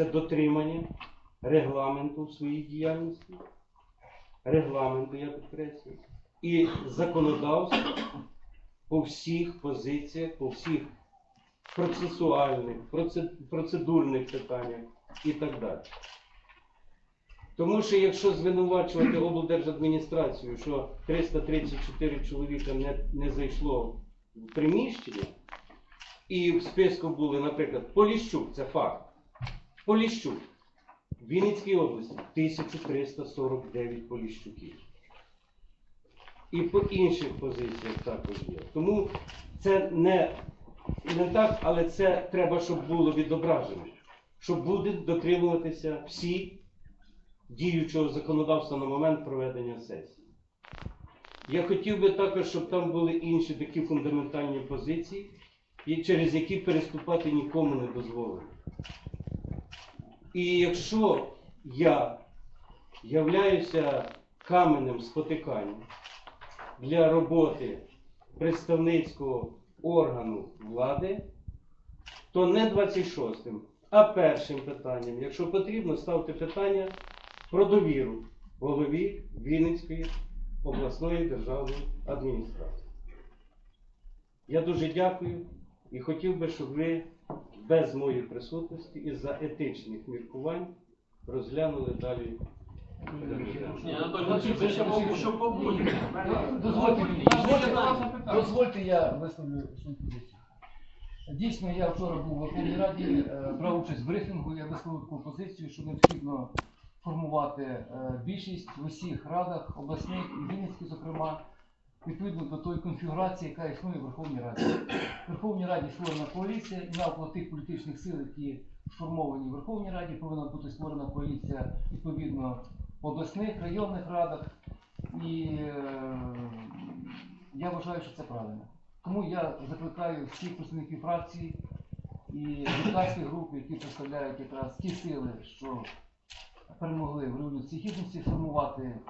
це дотримання регламенту своїй діяльності, регламенту, я підкреслюю, і законодавства по всіх позиціях, по всіх процесуальних, процедурних питаннях і так далі. Тому що якщо звинувачувати облдержадміністрацію, що 334 чоловіка не, не зайшло в приміщення, і в списку були, наприклад, Поліщук, це факт. Поліщук. Вінницькій області 1349 Поліщуків. І по інших позиціях також є. Тому це не, не так, але це треба, щоб було відображено. Що будуть дотримуватися всі діючого законодавства на момент проведення сесії. Я хотів би також, щоб там були інші такі фундаментальні позиції, через які переступати нікому не дозволено. І якщо я являюся каменем спотикання для роботи представницького органу влади, то не 26-м, а першим питанням, якщо потрібно, ставте питання про довіру голові Вінницької обласної державної адміністрації. Я дуже дякую і хотів би, щоб ви без моєї присутності і за етичних міркувань розглянули далі. Дозвольте дозвольте, я висловлю свою позицію. Дійсно, я вчора був у Верховній Раді, е, брав участь в брифінгу, я висловив таку позицію, що необхідно формувати е, більшість в усіх радах, обласних і Вінницьких, зокрема, відповідно до тої конфігурації, яка існує в Верховній Раді. В Верховній Раді створена коаліція, і навколо тих політичних сил, які сформовані в Верховній Раді, повинна бути створена коаліція відповідно в обласних, районних радах. І е, я вважаю, що це правильно. Тому я закликаю всіх представників фракції і депутатських груп, які представляють якраз ті сили, що перемогли в революції гідності, формувати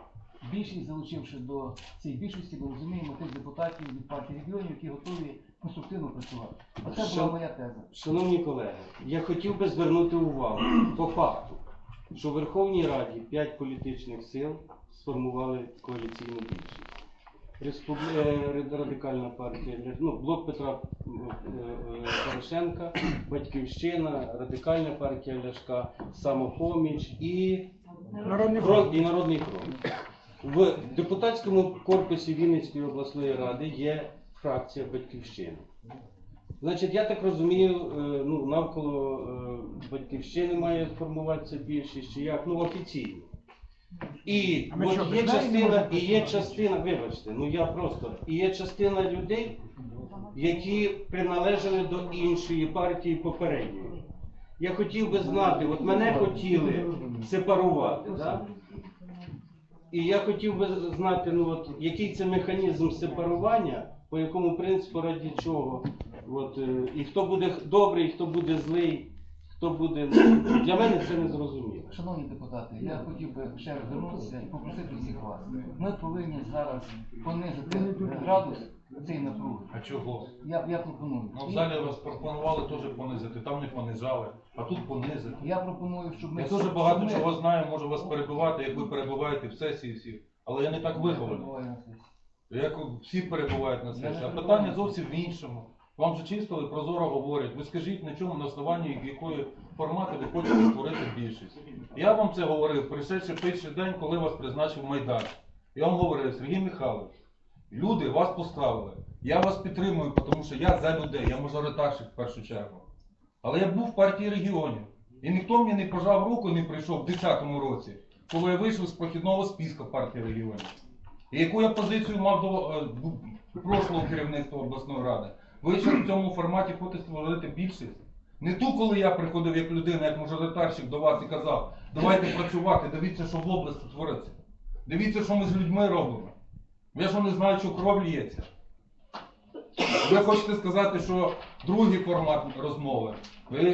більшість, залучивши до цієї більшості, ми розуміємо тих депутатів від партії регіонів, які готові конструктивно працювати. А це була моя теза. Шановні колеги, я хотів би звернути увагу по факту, що в Верховній Раді п'ять політичних сил сформували коаліційну більшість. Е, Радикальна партія, ну, блок Петра е, е, Порошенка, Батьківщина, Радикальна партія Ляшка, Самопоміч і Народний фронт і Народний фронт. В депутатському корпусі Вінницької обласної ради є фракція Батьківщина. Значить, я так розумію, е, ну, навколо е, батьківщини має формуватися більшість, чи як, ну офіційно. І от що, є частина, і є частина, вибачте, ну я просто, і є частина людей, які приналежали до іншої партії попередньої. Я хотів би знати, от мене хотіли сепарувати, да? І я хотів би знати, ну от який це механізм сепарування, по якому принципу раді чого. От, е, і хто буде добрий, хто буде злий, хто буде. ну, Для мене це не зрозуміло. Шановні депутати, я хотів би ще раз звернутися і попросити всіх вас. Ми повинні зараз понизити градус цієї напруги. А чого? Я, я пропоную. Ну, в залі вас пропонували теж понизити, там не понижали, а тут понизити. Я пропоную, щоб ми Я дуже багато щоб ми- чого знаю, можу вас перебивати, як ви перебуваєте в сесії всі. Але я не так вихований. Перебуваю на сесії. Як всі перебувають на сесії. А питання зовсім в іншому. Вам же чисто і прозоро говорять. Ви скажіть, на чому на основанні якої формати ви хочете створити більшість. Я вам це говорив, прийшовши перший день, коли вас призначив Майдан. Я вам говорив, Сергій Михайлович, люди вас поставили. Я вас підтримую, тому що я за людей, я мажоритарщик в першу чергу. Але я був в партії регіонів. І ніхто мені не пожав руку не прийшов в 10-му році, коли я вийшов з прохідного списка партії регіонів. І яку я позицію мав до е, прошлого керівництва обласної ради. Ви ще в цьому форматі хочете створити більшість? Не ту, коли я приходив як людина, як мажоритарщик до вас і казав, давайте працювати, дивіться, що в області твориться. Дивіться, що ми з людьми робимо. Я ж не знаю, що кров лється. Ви хочете сказати, що другий формат розмови. Ви